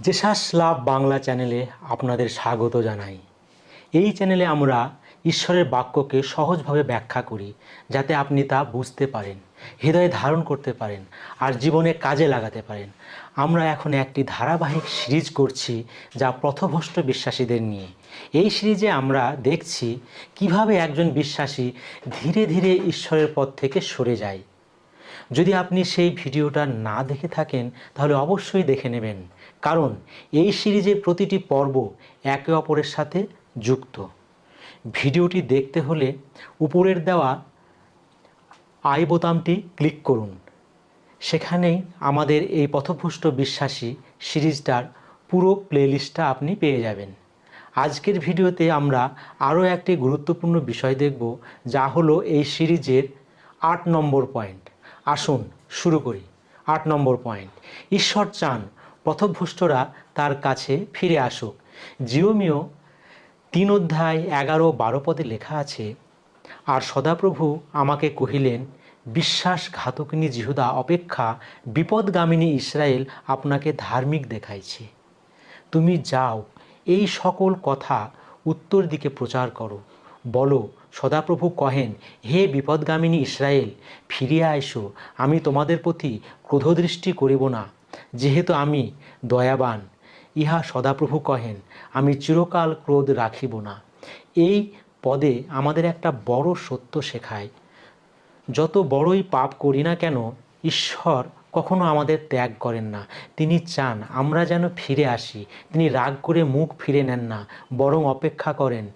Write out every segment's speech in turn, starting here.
Jesus লাভ বাংলা চ্যানেলে আপনাদের স্বাগত জানাই। এই চ্যানেলে আমরা ঈশ্বরের বাক্যকে সহজভাবে ব্যাখ্যা করি, যাতে আপনি তা বুঝতে পারেন, হৃদয়ে ধারণ করতে পারেন, আর জীবনে কাজে লাগাতে পারেন। আমরা এখন একটি ধারাবাহিক সিরিজ করছি, যা পথভ্রষ্ট বিশ্বাসীদের নিয়ে। এই সিরিজে আমরা দেখছি কীভাবে একজন বিশ্বাসী ধীরে ধীরে ঈশ্বরের পথ থেকে সরে যায়। যদি আপনি সেই ভিডিওটা না দেখে থাকেন, তাহলে অবশ্যই দেখে নেবেন। কারণ এই সিরিজের প্রতিটি পর্ব একে অপরের সাথে যুক্ত। ভিডিওটি দেখতে হলে উপরের দেওয়া আই বোতামটি ক্লিক করুন। সেখানেই আমাদের এই পথভ্রষ্ট বিশ্বাসী সিরিজটার পুরো প্লেলিস্টটা আপনি পেয়ে যাবেন। আজকের ভিডিওতে আমরা আরও একটি গুরুত্বপূর্ণ বিষয় দেখব, যা হলো এই সিরিজের আট নম্বর পয়েন্ট। আসুন, শুরু করি। আট নম্বর পয়েন্ট। ঈশ্বর চান পথভ্রষ্টরা তার কাছে ফিরে আসুক। জিওমিও তিন অধ্যায় এগারো বারো পদে লেখা আছে, আর সদাপ্রভু আমাকে কহিলেন বিশ্বাসঘাতকিনী জিহুদা অপেক্ষা বিপদগামিনী ইসরায়েল আপনাকে ধার্মিক দেখাইছে। তুমি যাও, এই সকল কথা উত্তর দিকে প্রচার করো। বলো সদাপ্রভু কহেন, হে বিপদগামিনী ইসরায়েল, ফিরিয়া আইসো, আমি তোমাদের প্রতি ক্রোধদৃষ্টি করিব না, যেহেতু আমি দয়াবান। ইহা সদাপ্রভু কহেন, আমি চিরকাল ক্রোধ রাখিব না। এই পদে আমাদের একটা বড় সত্য শেখায়, যত বড়ই পাপ করি না কেন, ঈশ্বর কখনো আমাদের ত্যাগ করেন না। তিনি চান আমরা যেন ফিরে আসি, তিনি রাগ করে মুখ ফিরে নেন না, বরং অপেক্ষা করেন।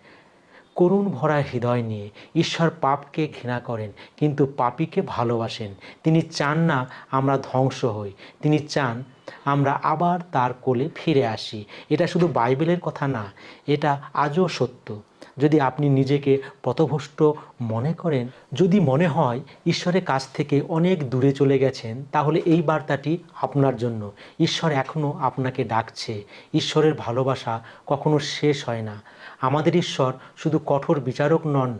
করুণ ভরা হৃদয় নিয়ে ঈশ্বর পাপকে ঘৃণা করেন, কিন্তু পাপিকে ভালোবাসেন। তিনি চান না আমরা ধ্বংস হই, তিনি চান আমরা আবার তার কোলে ফিরে আসি। এটা শুধু বাইবেলের কথা না, এটা আজও সত্য। যদি আপনি নিজেকে পথভ্রষ্ট মনে করেন, যদি মনে হয় ঈশ্বরের কাছ থেকে অনেক দূরে চলে গেছেন, তাহলে এই বার্তাটি আপনার জন্য। ঈশ্বর এখনও আপনাকে ডাকছে। ঈশ্বরের ভালোবাসা কখনো শেষ হয় না। আমাদের ঈশ্বর শুধু কঠোর বিচারক নন,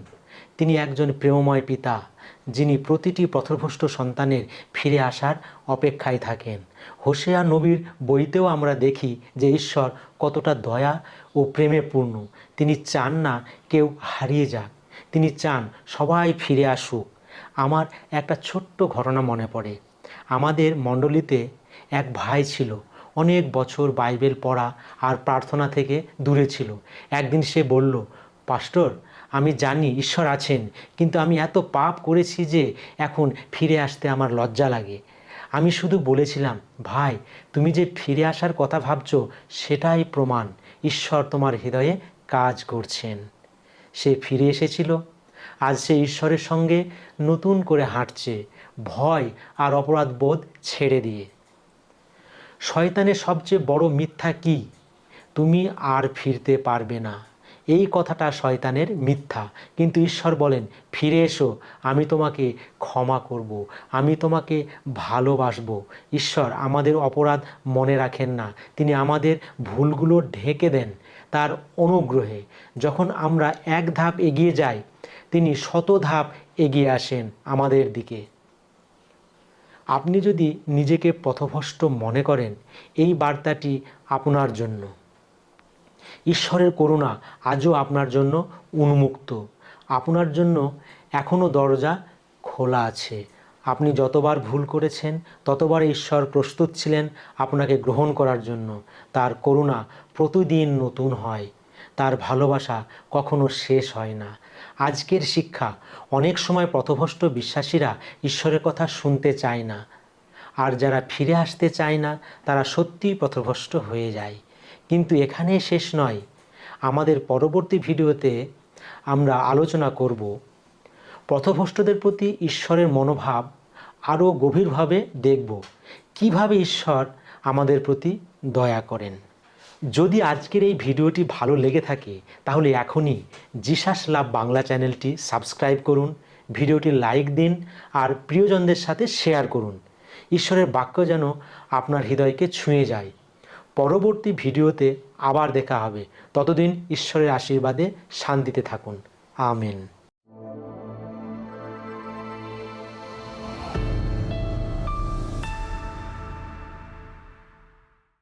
তিনি একজন প্রেমময় পিতা, যিনি প্রতিটি পথভ্রষ্ট সন্তানের ফিরে আসার অপেক্ষায় থাকেন। হোসেয়া নবীর বইতেও আমরা দেখি যে ঈশ্বর কতটা দয়া ও প্রেমে পূর্ণ। তিনি চান না কেউ হারিয়ে যাক, তিনি চান সবাই ফিরে আসুক। আমার একটা ছোট্ট ঘটনা মনে পড়ে। আমাদের মণ্ডলীতে এক ভাই ছিল অনেক বছর বাইবেল পড়া আর প্রার্থনা থেকে দূরে ছিল। একদিন সে বলল, পাস্টর, আমি জানি ঈশ্বর আছেন, কিন্তু আমি এত পাপ করেছি যে এখন ফিরে আসতে আমার লজ্জা লাগে। আমি শুধু বলেছিলাম, ভাই, তুমি যে ফিরে আসার কথা ভাবছ, সেটাই প্রমাণ। ঈশ্বর তোমার হৃদয়ে কাজ করছেন। সে ফিরে এসেছিল। আজ সে ঈশ্বরের সঙ্গে নতুন করে হাঁটছে। ভয় আর অপরাধ বোধ ছেড়ে দিয়ে। শয়তানের সবচেয়ে বড় মিথ্যা কি? তুমি আর ফিরতে পারবে না। এই কথাটা শয়তানের মিথ্যা। কিন্তু ঈশ্বর বলেন, ফিরে এসো, আমি তোমাকে ক্ষমা করব, আমি তোমাকে ভালোবাসবো। ঈশ্বর আমাদের অপরাধ মনে রাখেন না। তিনি আমাদের ভুলগুলো ঢেকে দেন তার অনুগ্রহে। যখন আমরা এক ধাপ এগিয়ে যাই, তিনি শত ধাপ এগিয়ে আসেন আমাদের দিকে। আপনি যদি নিজেকে পথভ্রষ্ট মনে করেন, এই বার্তাটি আপনার জন্য। ঈশ্বরের করুণা আজও আপনার জন্য উন্মুক্ত। আপনার জন্য এখনও দরজা খোলা আছে। আপনি যতবার ভুল করেছেন, ততবার ঈশ্বর প্রস্তুত ছিলেন আপনাকে গ্রহণ করার জন্য। তার করুণা প্রতিদিন নতুন হয়। তার ভালোবাসা কখনো শেষ হয় না। আজকের শিক্ষা অনেক সময় পথভ্রষ্ট বিশ্বাসীরা ঈশ্বরের কথা শুনতে চায় না। আর যারা ফিরে আসতে চায় না, তারা সত্যিই পথভ্রষ্ট হয়ে যায়। কিন্তু এখানে শেষ নয়। আমাদের পরবর্তী ভিডিওতে আমরা আলোচনা করব পথভ্রষ্টদের প্রতি ঈশ্বরের মনোভাব আরও গভীরভাবে দেখব। কীভাবে ঈশ্বর আমাদের প্রতি দয়া করেন? যদি আজকের এই ভিডিওটি ভালো লেগে থাকে, তাহলে এখনই জিসাস লাভ বাংলা চ্যানেলটি সাবস্ক্রাইব করুন, ভিডিওটি লাইক দিন, আর প্রিয়জনদের সাথে শেয়ার করুন। ঈশ্বরের বাক্য যেন আপনার হৃদয়কে ছুঁয়ে যায়। পরবর্তী ভিডিওতে আবার দেখা হবে। ততদিন ঈশ্বরের আশীর্বাদে শান্তিতে থাকুন। আমেন।